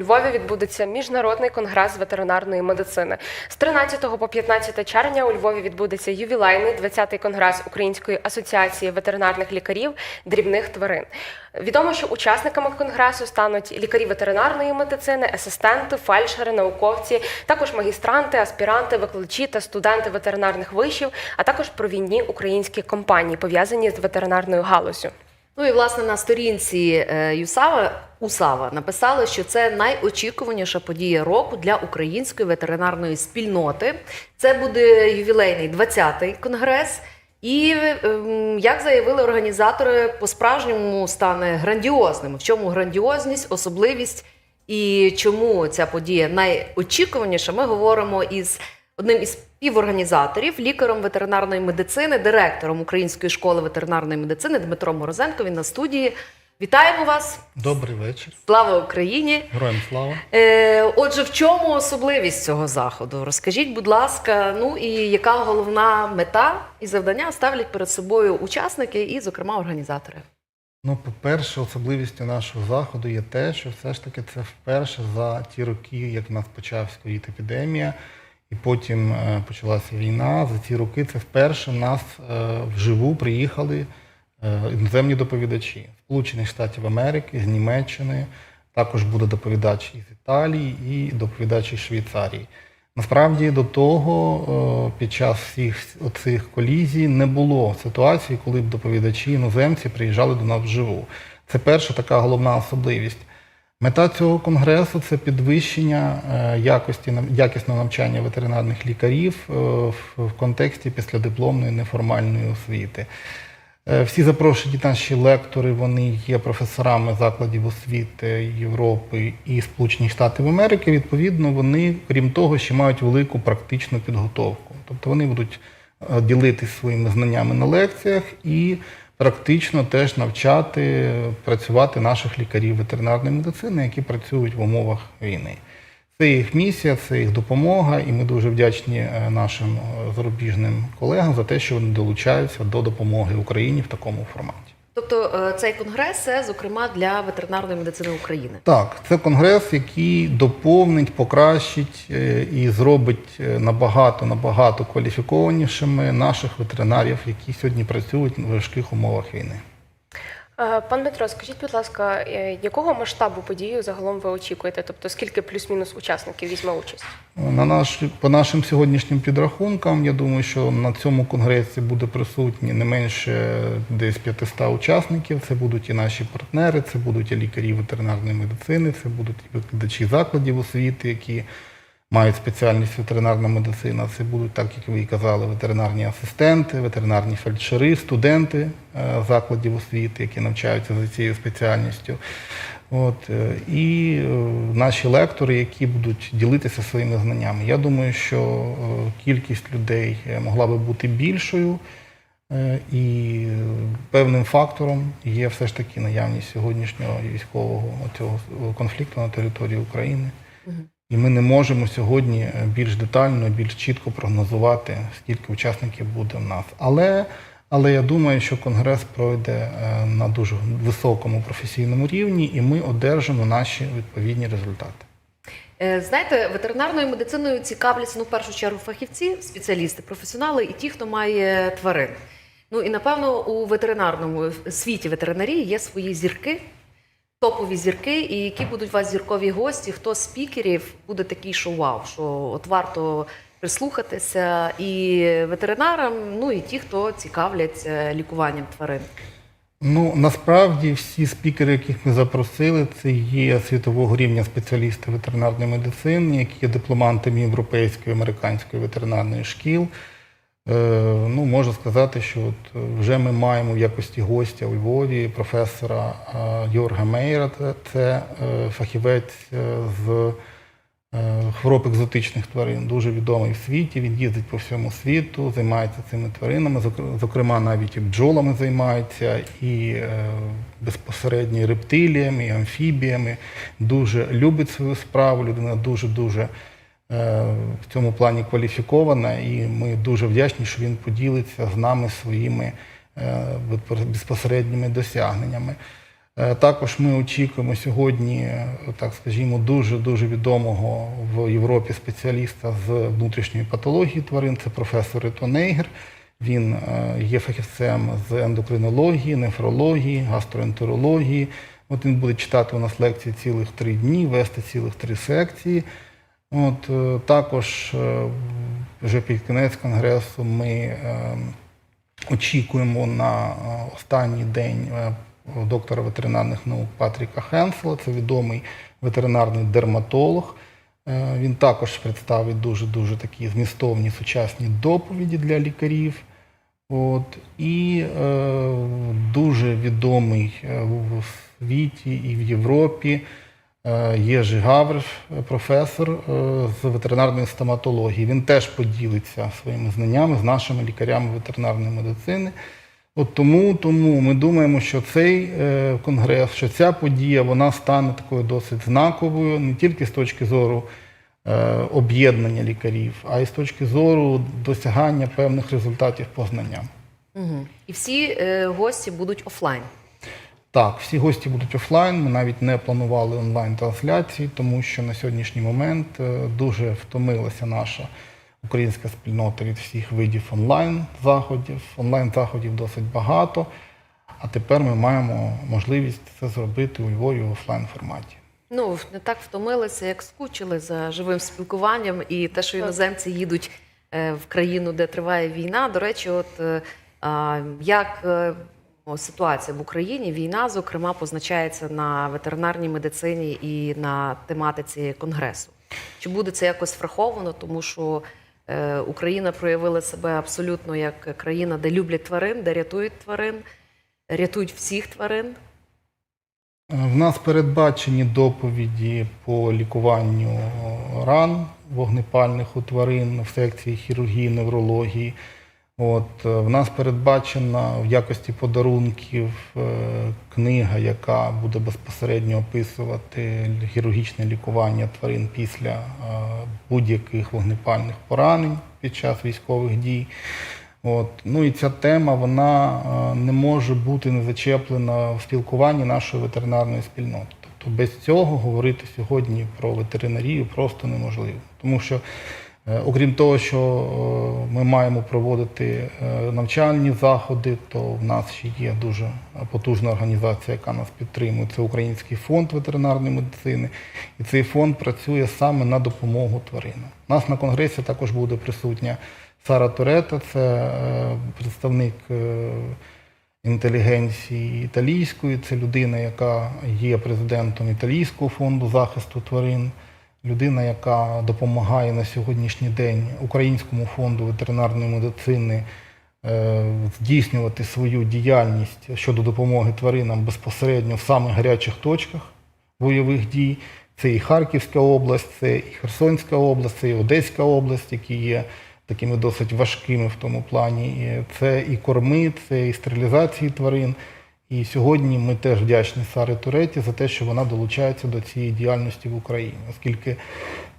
Львові відбудеться міжнародний конгрес ветеринарної медицини. З 13 по 15 червня у Львові відбудеться ювілейний 20-й конгрес Української асоціації ветеринарних лікарів дрібних тварин. Відомо, що учасниками конгресу стануть лікарі ветеринарної медицини, асистенти, фельдшери, науковці, також магістранти, аспіранти, викладачі та студенти ветеринарних вишів, а також провідні українські компанії, пов'язані з ветеринарною галузю. Ну і власне на сторінці е, ЮСАВА УСАВА написали, що це найочікуваніша подія року для української ветеринарної спільноти. Це буде ювілейний 20-й конгрес. І ем, як заявили організатори, по-справжньому стане грандіозним. В чому грандіозність, особливість і чому ця подія найочікуваніша? Ми говоримо із одним із співорганізаторів, лікарем ветеринарної медицини, директором Української школи ветеринарної медицини Дмитром Морозенко. Він на студії. Вітаємо вас! Добрий вечір. Слава Україні! Героям слава. Е, отже, в чому особливість цього заходу? Розкажіть, будь ласка, ну і яка головна мета і завдання ставлять перед собою учасники і, зокрема, організатори? Ну, по-перше, особливістю нашого заходу є те, що все ж таки це вперше за ті роки, як в нас почав скоріти епідемія, і потім е, почалася війна. За ці роки це вперше в нас е, вживу приїхали е, іноземні доповідачі Сполучених Штатів Америки, з Німеччини. Також буде доповідач із Італії і доповідач із Швейцарії. Насправді до того під час всіх оцих колізій не було ситуації, коли б доповідачі іноземці приїжджали до нас вживу. Це перша така головна особливість. Мета цього конгресу це підвищення е, якості якісного навчання ветеринарних лікарів е, в контексті післядипломної неформальної освіти. Е, Всі запрошені наші лектори, вони є професорами закладів освіти Європи і Сполучених Штатів Америки. Відповідно, вони, крім того, ще мають велику практичну підготовку. Тобто вони будуть ділитися своїми знаннями на лекціях і практично теж навчати працювати наших лікарів ветеринарної медицини, які працюють в умовах війни. Це їх місія, це їх допомога, і ми дуже вдячні е, нашим е, зарубіжним колегам за те, що вони долучаються до допомоги Україні в такому форматі. Тобто е, цей конгрес це, зокрема, для ветеринарної медицини України. Так, це конгрес, який доповнить, покращить е, і зробить е, набагато набагато кваліфікованішими наших ветеринарів, які сьогодні працюють в важких умовах війни. Е, Пан Дмитро, скажіть, будь ласка, е, якого масштабу подію загалом ви очікуєте? Тобто скільки плюс-мінус учасників візьме участь? На наш, по нашим сьогоднішнім підрахункам, я думаю, що на цьому конгресі буде присутні не менше десь 500 учасників. Це будуть і наші партнери, це будуть і лікарі ветеринарної медицини, це будуть і викладачі закладів освіти, які мають спеціальність ветеринарна медицина. Це будуть, так як ви і казали, ветеринарні асистенти, ветеринарні фельдшери, студенти е, закладів освіти, які навчаються за цією спеціальністю. От, е, і е, наші лектори, які будуть ділитися своїми знаннями. Я думаю, що кількість людей могла би бути більшою, і певним фактором є все ж таки наявність сьогоднішнього військового цього конфлікту на території України. І ми не можемо сьогодні е, більш детально, більш чітко прогнозувати, скільки учасників буде в нас. Але, але я думаю, що конгрес пройде е, на дуже високому професійному рівні, і ми одержимо наші відповідні результати. Е, Знаєте, ветеринарною медициною цікавляться ну, в першу чергу фахівці, спеціалісти, професіонали і ті, хто має тварин. Ну і напевно у ветеринарному світі ветеринарії є свої зірки, топові зірки, і які будуть у вас зіркові гості, хто з спікерів буде такий, що вау, що от варто прислухатися і ветеринарам, ну і ті, хто цікавляться лікуванням тварин. Ну насправді всі спікери, яких ми запросили, це є світового рівня спеціалісти ветеринарної медицини, які є дипломантами європейської американської ветеринарної шкіл. Е, ну, можу сказати, що от е, вже ми маємо в якості гостя у Львові професора е, Йорга Мейера, це, це е, фахівець е, з е, хвороб екзотичних тварин, дуже відомий в світі. Він їздить по всьому світу, займається цими тваринами, зокрема, навіть і бджолами займається, і е, безпосередньо рептиліями, і амфібіями. Дуже любить свою справу. Людина дуже дуже е, в цьому плані кваліфікована, і ми дуже вдячні, що він поділиться з нами своїми е, безпосередніми досягненнями. Е, Також ми очікуємо сьогодні, е, так скажімо, дуже дуже відомого в Європі спеціаліста з внутрішньої патології тварин. Це професор Рито Нейгер. Він е, є фахівцем з ендокринології, нефрології, гастроентерології. От він буде читати у нас лекції цілих три дні, вести цілих три секції. От е, також е, вже під кінець конгресу ми е, очікуємо на останній день доктора ветеринарних наук Патріка Хенсела. Це відомий ветеринарний дерматолог. Він також представить дуже дуже такі змістовні сучасні доповіді для лікарів. От, і е, дуже відомий в світі і в Європі Єжи Гавриш, е, професор е, з ветеринарної стоматології. Він теж поділиться своїми знаннями з нашими лікарями ветеринарної медицини. От тому, тому ми думаємо, що цей е, конгрес, що ця подія вона стане такою досить знаковою не тільки з точки зору е, об'єднання лікарів, а й з точки зору досягання певних результатів по знанням. Угу. І всі е, гості будуть офлайн. Так, всі гості будуть офлайн. Ми навіть не планували онлайн-трансляції, тому що на сьогоднішній момент е, дуже втомилася наша українська спільнота від всіх видів онлайн-заходів. Онлайн-заходів досить багато, а тепер ми маємо можливість це зробити у Львові в офлайн форматі. Ну, не так втомилися, як скучили за живим спілкуванням і те, що іноземці їдуть е, в країну, де триває війна. До речі, от е, як ситуація в Україні, війна, зокрема, позначається на ветеринарній медицині і на тематиці конгресу. Чи буде це якось враховано, тому що е, Україна проявила себе абсолютно як країна, де люблять тварин, де рятують тварин, рятують всіх тварин. В нас передбачені доповіді по лікуванню ран вогнепальних у тварин в секції хірургії, неврології. От, е, в нас передбачена в якості подарунків е, книга, яка буде безпосередньо описувати хірургічне лікування тварин після е, будь-яких вогнепальних поранень під час військових дій. От. Ну і ця тема вона не може бути не зачеплена в спілкуванні нашої ветеринарної спільноти. Тобто без цього говорити сьогодні про ветеринарію просто неможливо. Тому що, окрім того, що е, ми маємо проводити е, навчальні заходи, то в нас ще є дуже потужна організація, яка нас підтримує. Це Український фонд ветеринарної медицини. І цей фонд працює саме на допомогу тваринам. У нас на конгресі також буде присутня Сара Турета, це е, представник е, інтелігенції італійської, це людина, яка є президентом Італійського фонду захисту тварин, людина, яка допомагає на сьогоднішній день Українському фонду ветеринарної медицини е, здійснювати свою діяльність щодо допомоги тваринам безпосередньо в самих гарячих точках бойових дій. Це і Харківська область, це і Херсонська область, це і Одеська область, які є такими досить важкими в тому плані. Це і корми, це і стерилізації тварин. І сьогодні ми теж вдячні Сарі Туреті за те, що вона долучається до цієї діяльності в Україні, оскільки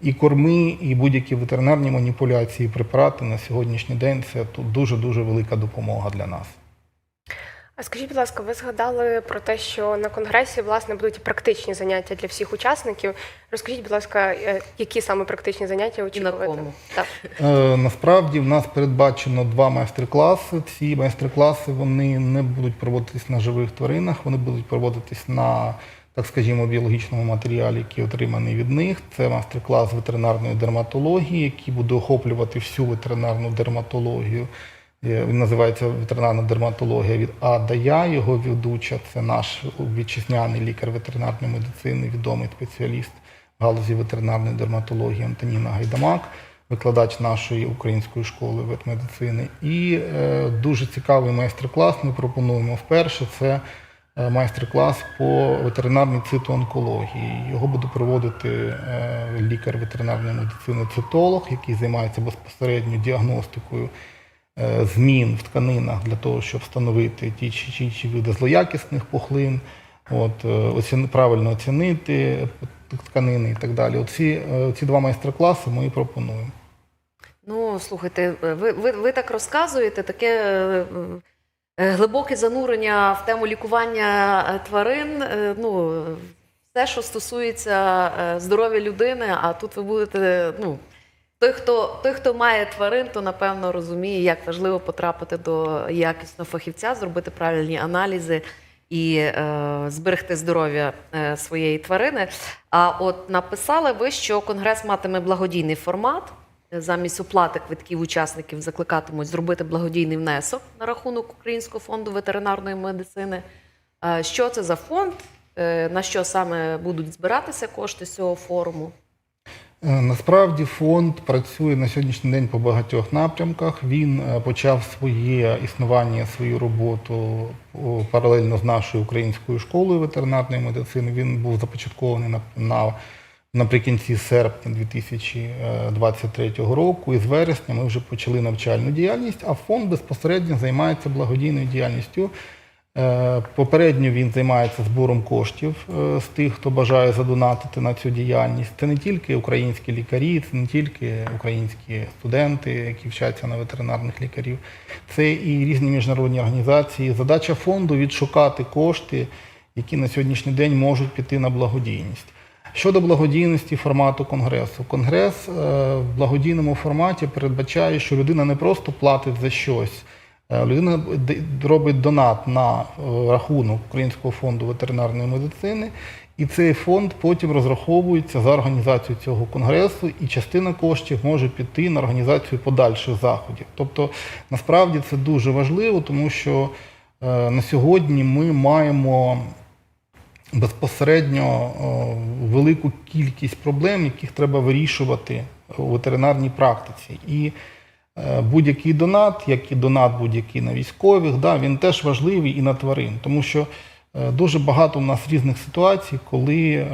і корми, і будь-які ветеринарні маніпуляції, препарати на сьогоднішній день це тут дуже-дуже велика допомога для нас. А скажіть, будь ласка, ви згадали про те, що на конгресі власне будуть і практичні заняття для всіх учасників. Розкажіть, будь ласка, е, які саме практичні заняття І на кому? Так. Е, Насправді в нас передбачено два майстер-класи. Ці майстер-класи вони не будуть проводитись на живих тваринах, вони будуть проводитись на, так скажімо, біологічному матеріалі, який отриманий від них. Це майстер-клас ветеринарної дерматології, який буде охоплювати всю ветеринарну дерматологію. Він називається ветеринарна дерматологія від А до Я. Його ведуча це наш вітчизняний лікар ветеринарної медицини, відомий спеціаліст в галузі ветеринарної дерматології Антоніна Гайдамак, викладач нашої української школи ветмедицини. І е, дуже цікавий майстер-клас ми пропонуємо вперше. Це е, майстер-клас по ветеринарній цитоонкології. Його буде проводити е, лікар ветеринарної медицини цитолог, який займається безпосередньо діагностикою змін в тканинах для того, щоб встановити ті чи інші види злоякісних пухлин, от, е, оціни, правильно оцінити тканини і так далі. Оці, е, ці два майстер-класи ми і пропонуємо. Ну, слухайте, ви, ви, ви так розказуєте, таке е, Е, Глибоке занурення в тему лікування е, тварин. е, Ну, все, що стосується е, здоров'я людини, а тут ви будете. Ну, той, хто, той, хто має тварин, то напевно розуміє, як важливо потрапити до якісного фахівця, зробити правильні аналізи і е, зберегти здоров'я е, своєї тварини. А от написали ви, що конгрес матиме благодійний формат. Замість оплати квитків учасників закликатимуть зробити благодійний внесок на рахунок Українського фонду ветеринарної медицини. Е, Що це за фонд? Е, На що саме будуть збиратися кошти з цього форуму? Е, Насправді фонд працює на сьогоднішній день по багатьох напрямках. Він е, почав своє існування, свою роботу паралельно з нашою українською школою ветеринарної медицини. Він був започаткований на, на наприкінці серпня 2023 року. І з вересня ми вже почали навчальну діяльність, а фонд безпосередньо займається благодійною діяльністю. Е, Попередньо він займається збором коштів е, з тих, хто бажає задонатити на цю діяльність. Це не тільки українські лікарі, це не тільки українські студенти, які вчаться на ветеринарних лікарів, це і різні міжнародні організації. Задача фонду відшукати кошти, які на сьогоднішній день можуть піти на благодійність. Щодо благодійності формату конгресу, конгрес е, в благодійному форматі передбачає, що людина не просто платить за щось. Е, Людина робить донат на е, рахунок Українського фонду ветеринарної медицини, і цей фонд потім розраховується за організацію цього конгресу, і частина коштів може піти на організацію подальших заходів. Тобто, насправді це дуже важливо, тому що е, на сьогодні ми маємо безпосередньо велику кількість проблем, яких треба вирішувати у ветеринарній практиці. І будь-який донат, як і донат будь-який на військових, да, він теж важливий і на тварин, тому що е, дуже багато у нас різних ситуацій, коли е,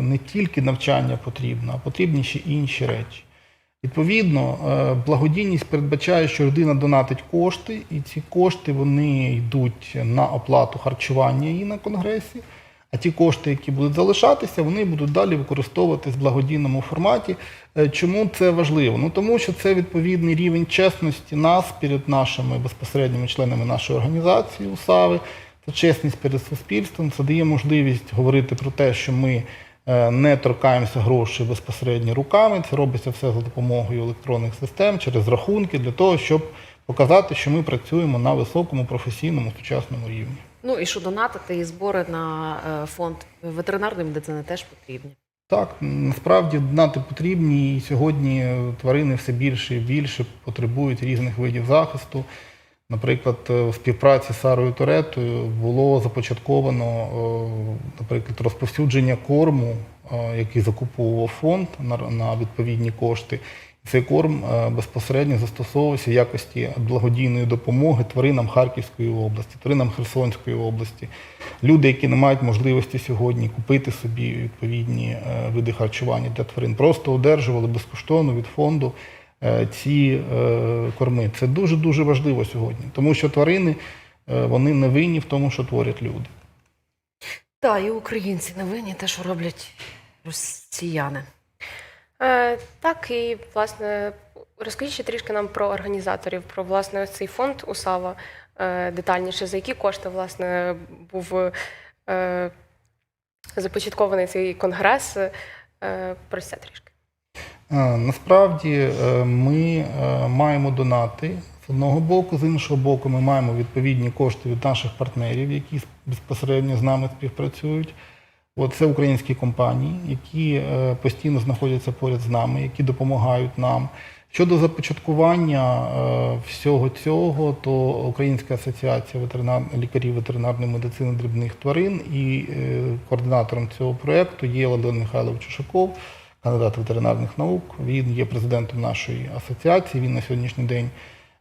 не тільки навчання потрібно, а потрібні ще інші речі. Відповідно, е, благодійність передбачає, що людина донатить кошти, і ці кошти вони йдуть на оплату харчування її на конгресі. А ті кошти, які будуть залишатися, вони будуть далі використовуватись в благодійному форматі. Е, Чому це важливо? Ну тому що це відповідний рівень чесності нас перед нашими безпосередніми членами нашої організації УСАВи. Це чесність перед суспільством. Це дає можливість говорити про те, що ми е, не торкаємося грошей безпосередньо руками. Це робиться все за допомогою електронних систем через рахунки для того, щоб показати, що ми працюємо на високому професійному сучасному рівні. Ну і що донатити і збори на е, фонд ветеринарної медицини теж потрібні. Так, насправді донати потрібні, і сьогодні тварини все більше і більше потребують різних видів захисту. Наприклад, е, в співпраці з Сарою Туретою було започатковано, е, наприклад, розповсюдження корму, який закуповував фонд на відповідні кошти. Цей корм е, безпосередньо застосовувався в якості благодійної допомоги тваринам Харківської області, тваринам Херсонської області. Люди, які не мають можливості сьогодні купити собі відповідні е, види харчування для тварин, просто одержували безкоштовно від фонду е, ці корми. Це дуже дуже важливо сьогодні, тому що тварини вони не винні в тому, що творять люди. Так, і українці не винні те, що роблять росіяни. Е, так, і власне розкажіть ще трішки нам про організаторів, про власне цей фонд УСАВА е, детальніше, за які кошти власне був е, започаткований цей конгрес. Е, про це трішки. Е, Насправді е, ми е, маємо донати з одного боку, з іншого боку, ми маємо відповідні кошти від наших партнерів, які безпосередньо з нами співпрацюють. От це українські компанії, які е, постійно знаходяться поряд з нами, які допомагають нам. Щодо започаткування е, всього цього, то Українська асоціація ветеринар... лікарів ветеринарної медицини дрібних тварин і е, координатором цього проєкту є Володимир Михайлович Чушаков, кандидат ветеринарних наук. Він є президентом нашої асоціації. Він на сьогоднішній день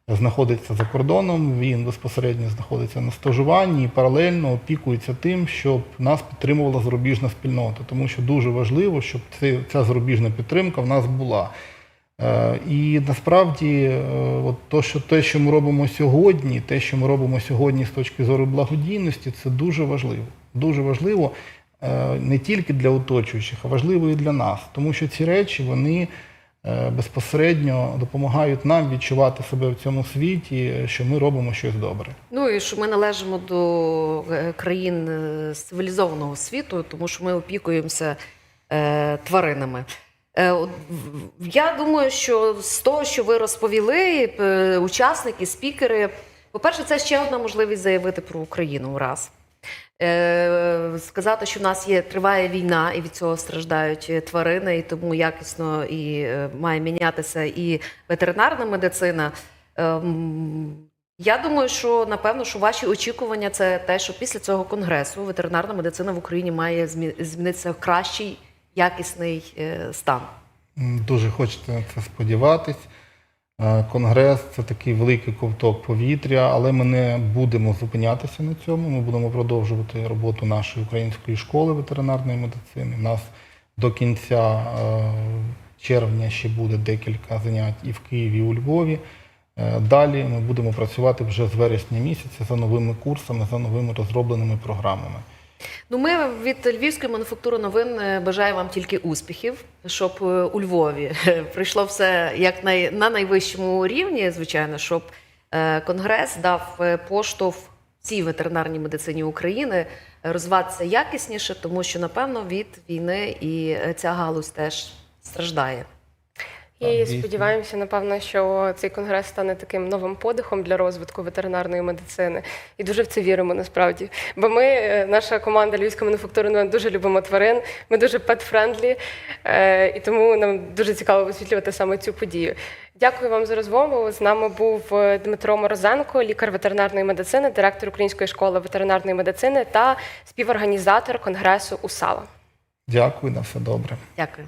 знаходиться за кордоном. Він безпосередньо знаходиться на стажуванні і паралельно опікується тим, щоб нас підтримувала зарубіжна спільнота, тому що дуже важливо, щоб ця зарубіжна підтримка в нас була. Е, І насправді, е, от то, що те, що ми робимо сьогодні, те, що ми робимо сьогодні з точки зору благодійності, це дуже важливо. Дуже важливо е, не тільки для оточуючих, а важливо і для нас. Тому що ці речі вони безпосередньо допомагають нам відчувати себе в цьому світі, що ми робимо щось добре. Ну і що ми належимо до е, країн е, цивілізованого світу, тому що ми опікуємося е, тваринами. Е, Я думаю, що з того, що ви розповіли, е, учасники, спікери, по-перше, це ще одна можливість заявити про Україну раз. Е, Сказати, що в нас є триває війна, і від цього страждають е, тварини, і тому якісно і е, має мінятися і ветеринарна медицина. Ем, Я думаю, що напевно, що ваші очікування це те, що після цього конгресу ветеринарна медицина в Україні має змі- змінитися в кращий якісний стан. Дуже хочеться на це сподіватись. Конгрес це такий великий ковток повітря, але ми не будемо зупинятися на цьому. Ми будемо продовжувати роботу нашої української школи ветеринарної медицини. У нас до кінця е, червня ще буде декілька занять і в Києві, і у Львові. Е, Далі ми будемо працювати вже з вересня місяця за новими курсами, за новими розробленими програмами. Ну, ми від Львівської мануфактури новин е, бажаємо вам тільки успіхів, щоб е, у Львові прийшло все як най, на найвищому рівні, звичайно, щоб е, конгрес дав е, поштовх всій ветеринарній медицині України е, розвиватися якісніше, тому що напевно від війни і е, ця галузь теж страждає. Так, І сподіваємося, напевно, що цей конгрес стане таким новим подихом для розвитку ветеринарної медицини. І дуже в це віримо насправді. Бо ми, е, наша команда Львівська мануфактура, дуже любимо тварин, ми дуже пет-френдлі, і тому нам дуже цікаво висвітлювати саме цю подію. Дякую вам за розмову. З нами був е, Дмитро Морозенко, лікар ветеринарної медицини, директор Української школи ветеринарної медицини та співорганізатор конгресу УСАВА. Дякую, на все добре. Дякую.